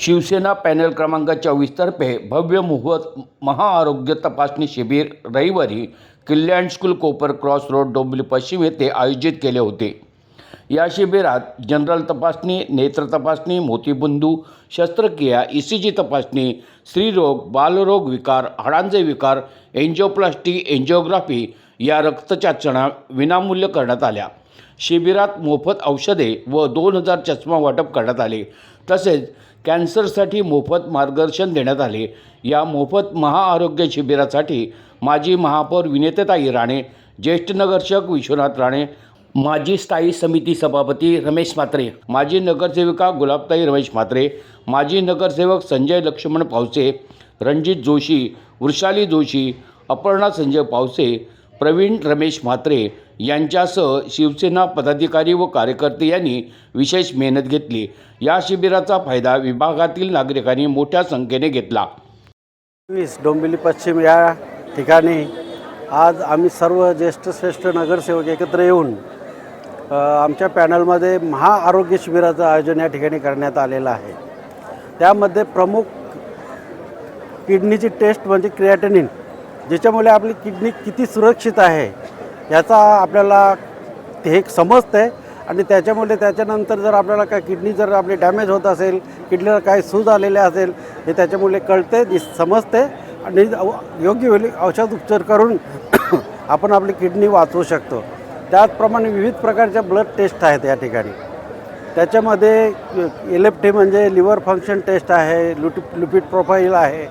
Shiv Sena panel क्रमांक चोवीसतर्फे भव्य मोहत महाआरोग्य तपासणी शिबिर रविवारी Kalyan school Kopar cross road Dombivli पश्चिम येथे आयोजित केले होते. या शिबिरात जनरल तपासणी नेत्र तपासणी मोतीबिंदू शस्त्रक्रिया ई सी जी तपासणी स्त्रीरोग बालरोग विकार हाडांचे विकार एन्जिओप्लास्टी एन्जिओग्राफी या रक्तचाचण्या विनामूल्य करण्यात आल्या. शिबिरात मोफत औषधे व दोन हजार चष्मा वाटप करण्यात आले. तसेच कॅन्सरसाठी मोफत मार्गदर्शन देण्यात आले. या मोफत महाआरोग्य शिबिरासाठी माजी महापौर विनेतेताई राणे ज्येष्ठ नगरसेवक विश्वनाथ राणे माजी स्थायी समिती सभापती रमेश म्हात्रे माजी नगरसेविका गुलाबताई रमेश म्हात्रे माजी नगरसेवक संजय लक्ष्मण पावसे रणजित जोशी वृषाली जोशी अपर्णा संजय पावसे प्रवीण रमेश म्हात्रे यांच्यासह शिवसेना पदाधिकारी व कार्यकर्ते यांनी विशेष मेहनत घेतली. या शिबिराचा फायदा विभागातील नागरिकांनी मोठ्या संख्येने घेतला. वीस डोंबिवली पश्चिम या ठिकाणी आज आम्ही सर्व ज्येष्ठ श्रेष्ठ नगरसेवक एकत्र येऊन आमच्या पॅनलमध्ये महाआरोग्य शिबिराचं आयोजन या ठिकाणी करण्यात आलेलं आहे. त्यामध्ये प्रमुख किडनीची टेस्ट म्हणजे क्रिएटनिन ज्याच्यामुळे आपली किडनी किती सुरक्षित आहे याचा आपल्याला ते एक समजतं आहे आणि त्याच्यामुळे त्याच्यानंतर जर आपल्याला काय किडनी जर आपली डॅमेज होत असेल किडनीला काय सूज आलेले असेल हे त्याच्यामुळे कळते दिस समजते आणि योग्य वेळी औषध उपचार करून आपण आपली किडनी वाचवू शकतो. त्याचप्रमाणे विविध प्रकारच्या ब्लड टेस्ट आहेत या ठिकाणी. त्याच्यामध्ये एलेप्टी म्हणजे लिव्हर फंक्शन टेस्ट आहे लुटी लुपिड प्रोफाईल आहे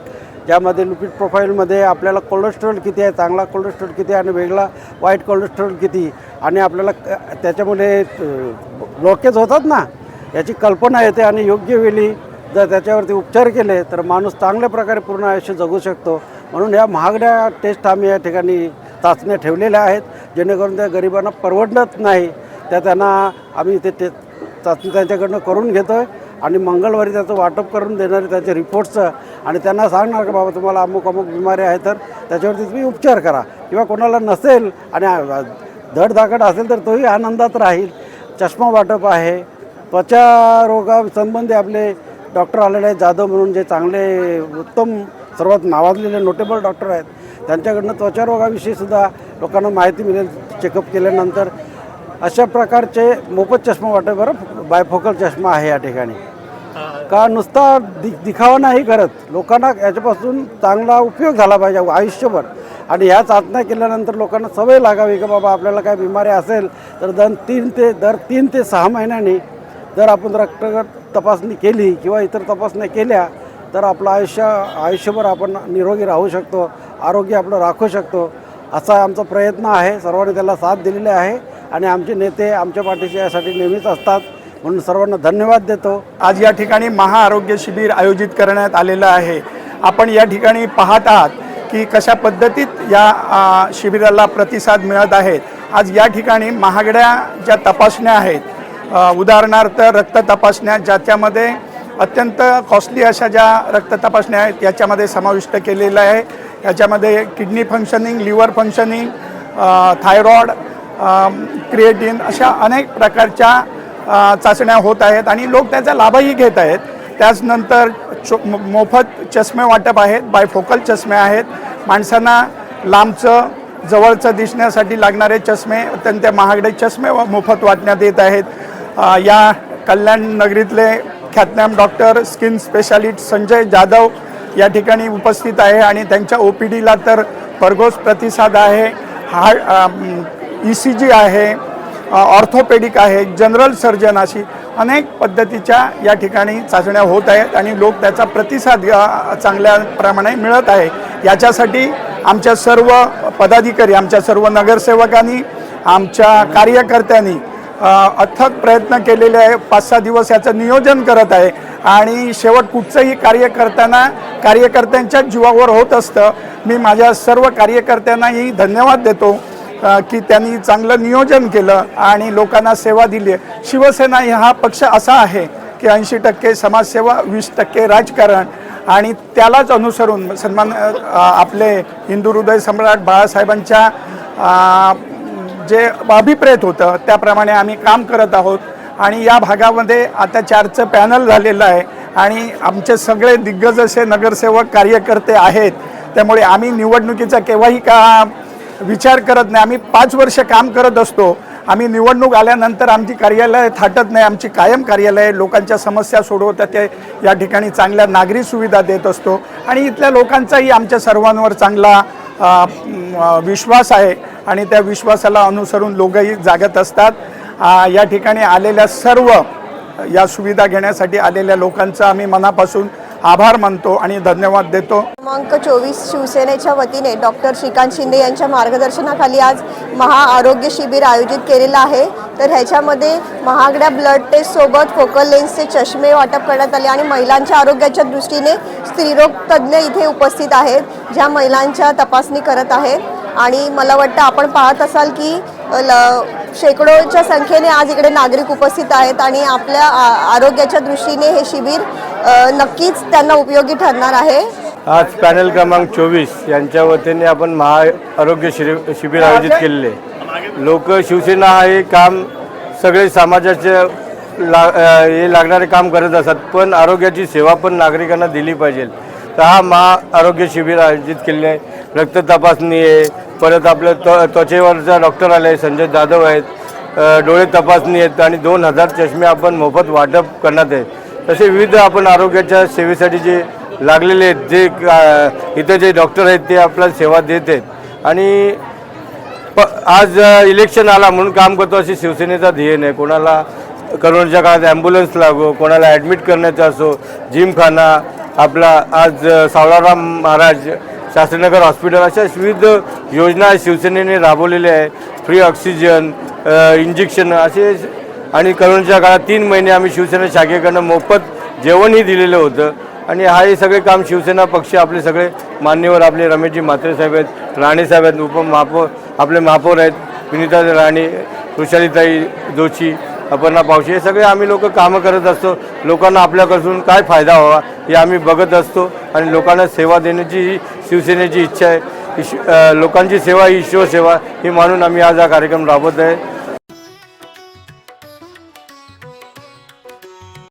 ज्यामध्ये लिपिड प्रोफाईलमध्ये आपल्याला कोलेस्ट्रॉल किती आहे चांगला कोलेस्ट्रॉल किती आहे आणि वेगळा वाईट कोलेस्ट्रॉल किती? आणि आपल्याला त्याच्यामध्ये त्याच्यामुळे ब्लॉकेज होतात ना? याची कल्पना येते आणि योग्य वेळी जर त्याच्यावरती उपचार केले तर माणूस चांगल्या प्रकारे पूर्ण आयुष्य जगू शकतो. म्हणून या महागड्या टेस्ट आम्ही या ठिकाणी चाचण्या ठेवलेल्या आहेत जेणेकरून त्या गरिबांना परवडत नाही. त्या त्यांना आम्ही ते टे चाचणी त्यांच्याकडनं करून घेतो आहे आणि मंगळवारी त्याचं वाटप करून देणारे त्याचे रिपोर्ट्सचं आणि त्यांना सांगणार का बाबा तुम्हाला अमुक अमुक बिमारी आहे तर त्याच्यावरती तुम्ही उपचार करा. किंवा कोणाला नसेल आणि धडधाकट असेल तर तोही आनंदात राहील. चष्मा वाटप आहे. त्वचा रोगासंबंधी आपले डॉक्टर आलेले आहेत. जाधव म्हणून जे चांगले उत्तम सर्वात नावाजलेले नोटेबल डॉक्टर आहेत. त्यांच्याकडनं त्वचा रोगाविषयी सुद्धा लोकांना माहिती मिळेल. चेकअप केल्यानंतर अशा प्रकारचे मोफत चष्मा वाटत बरं बायफोकल चष्मा आहे या ठिकाणी. का नुसता दि दिखावा नाही करत. लोकांना याच्यापासून चांगला उपयोग झाला पाहिजे आयुष्यभर. आणि ह्या चाचण्या केल्यानंतर लोकांना सवय लागावी की बाबा आपल्याला काय बिमारी असेल तर दर तीन ते दर तीन ते सहा महिन्यांनी जर आपण रक्तगत तपासणी केली किंवा इतर तपासण्या केल्या तर आपलं आयुष्य आयुष्यभर आपण निरोगी राहू शकतो. आरोग्य आपलं राखू शकतो. असा आमचा प्रयत्न आहे. सर्वांनी त्याला साथ दिलेली आहे. आणि आमचे नेते आमच्या पाठीशी यासाठी नेहमीच असतात. म्हणून सर्वांना धन्यवाद देतो. आज या ठिकाणी महाआरोग्य शिबिर आयोजित करण्यात आलेलं आहे. आपण या ठिकाणी पाहत आहात की कशा पद्धतीत या शिबिराला प्रतिसाद मिळत आहेत आज या ठिकाणी महागड्या ज्या तपासण्या आहेत उदाहरणार्थ रक्त तपासण्या ज्याच्यामध्ये अत्यंत कॉस्टली अशा ज्या रक्त तपासण्या आहेत याच्यामध्ये समाविष्ट केलेलं आहे. याच्यामध्ये kidney functioning liver functioning thyroid creatine अशा अनेक प्रकारच्या चाचण्या होत आहेत आणि लोक त्याचा लाभही घेत आहेत. त्याचनंतर चो मोफत चष्मे वाटप आहेत बायफोकल चष्मे आहेत. माणसांना लांबचं जवळचं दिसण्यासाठी लागणारे चष्मे अत्यंत महागडे चष्मे व मोफत वाटण्यात येत आहेत. या कल्याण नगरीतले ख्यातनाम doctor skin specialist Sanjay Jadhav या ठिकाणी उपस्थित आहे आणि त्यांच्या ओ पी डीला तर भरघोस प्रतिसाद आहे. हार्ट ई सी जी आहे ऑर्थोपेडिक आहे जनरल सर्जन अशी अनेक पद्धतीच्या या ठिकाणी चाचण्या होत आहेत आणि लोक त्याचा प्रतिसाद चांगल्या प्रमाणे मिळत आहे. याच्यासाठी आमच्या सर्व पदाधिकारी आमच्या सर्व नगरसेवकांनी आमच्या कार्यकर्त्यांनी अथक प्रयत्न केलेले आहे. पाच सहा दिवस याचं नियोजन करत आहे आणि शेवट कुठचंही कार्य करताना कार्यकर्त्यांच्याच जीवावर होत असतं. मी माझ्या सर्व कार्यकर्त्यांनाही धन्यवाद देतो. की त्यांनी चांगलं नियोजन केलं आणि लोकांना सेवा दिली. आहे शिवसेना हा पक्ष असा आहे की ऐंशी टक्के समाजसेवा वीस टक्के राजकारण आणि त्यालाच अनुसरून सन्मान आपले हिंदू हृदय सम्राट बाळासाहेबांच्या जे अभिप्रेत होतं त्याप्रमाणे आम्ही काम करत आहोत. आणि या भागामध्ये आता चारचं पॅनल झालेलं आहे आणि आमचे सगळे दिग्गज असे नगरसेवक कार्यकर्ते आहेत. त्यामुळे आम्ही निवडणुकीचा केव्हाही का विचार करत नाही. आम्ही पाच वर्ष काम करत असतो. आम्ही निवडणूक आल्यानंतर आमची कार्यालय थाटत नाही. आमची कायम कार्यालय लोकांच्या समस्या सोडवतात. ते या ठिकाणी चांगल्या नागरी सुविधा देत असतो. आणि इथल्या लोकांचाही आमच्या सर्वांवर चांगला विश्वास आहे. आणि त्या विश्वासाला अनुसरून लोकही जागत असतात. या ठिकाणी आलेल्या सर्व या सुविधा घेण्यासाठी आलेल्या लोकांचा आम्ही मनापासून आभार मानतो आणि धन्यवाद देतो. क्रमांक चोवीस शिवसेनेच्या वतीने डॉक्टर श्रीकांत शिंदे यांच्या मार्गदर्शनाखाली आज महाआरोग्य शिबिर आयोजित केलेलं आहे. तर ह्याच्यामध्ये महागड्या ब्लड टेस्टसोबत फोकल लेन्सचे चष्मे वाटप करण्यात आले आणि महिलांच्या आरोग्याच्या दृष्टीने स्त्रीरोग तज्ज्ञ इथे उपस्थित आहेत ज्या महिलांच्या तपासणी करत आहेत. आणि मला वाटतं आपण पाहत असाल की ल शेकडोच्या संख्येने आज इकडे नागरिक उपस्थित आहेत आणि आपल्या आ- आरोग्याच्या दृष्टीने हे शिबिर नक्कीच त्यांना उपयोगी ठरणार आहे. आज पॅनल क्रमांक चोवीस यांच्या वतीने आपण महा आरोग्य शिरि शिबिर आयोजित केलेले. लोक शिवसेना हे काम सगळे समाजाचे ला अ, हे लागणारे काम करत असतात पण आरोग्याची सेवा पण नागरिकांना दिली पाहिजे. तर हा महा आरोग्य शिबिर आयोजित केलेले आहे. रक्त तपासणी आहे. परत आपलं त्व त्वचेवरचा डॉक्टर आले संजय जाधव आहेत. अ, डोळे तपासणी आहेत आणि दोन हजार चष्मे आपण मोफत वाटप करण्यात आहे. तसे विविध आपण आरोग्याच्या सेवेसाठी जे लागलेले आहेत जे इथं जे डॉक्टर आहेत ते आपल्याला सेवा देत आहेत. आणि प आज इलेक्शन आला म्हणून काम करतो अशी शिवसेनेचा ध्येय नाही. कोणाला करोनाच्या काळात ॲम्ब्युलन्स लागो कोणाला ॲडमिट करण्याचा असो जिमखाना आपला आज सावळाराम महाराज शास्त्रीनगर हॉस्पिटल अशा विविध योजना शिवसेनेने राबवलेल्या आहे फ्री ऑक्सिजन इंजेक्शन असे आणि करोनाच्या काळात तीन महिने आम्ही शिवसेना शाखेकडनं मोफत जेवणही दिलेलं होतं. आणि हा हे सगळे काम शिवसेना पक्ष आपले सगळे मान्यवर आपले रमेशजी म्हात्रे साहेब आहेत राणे साहेब आहेत उपमहापौर आपले महापौर आहेत विनिता राणे वृषालीताई जोशी अपर्णा पावशी हे सगळे आम्ही लोक कामं करत असतो. लोकांना आपल्याकडून काय फायदा व्हावा हे आम्ही बघत असतो. आणि लोकांना सेवा देण्याची ही शिवसेनेची इच्छा आहे. ईश लोकांची सेवा ही ईश्वर सेवा ही मानून आम्ही आज हा कार्यक्रम राबवत आहे.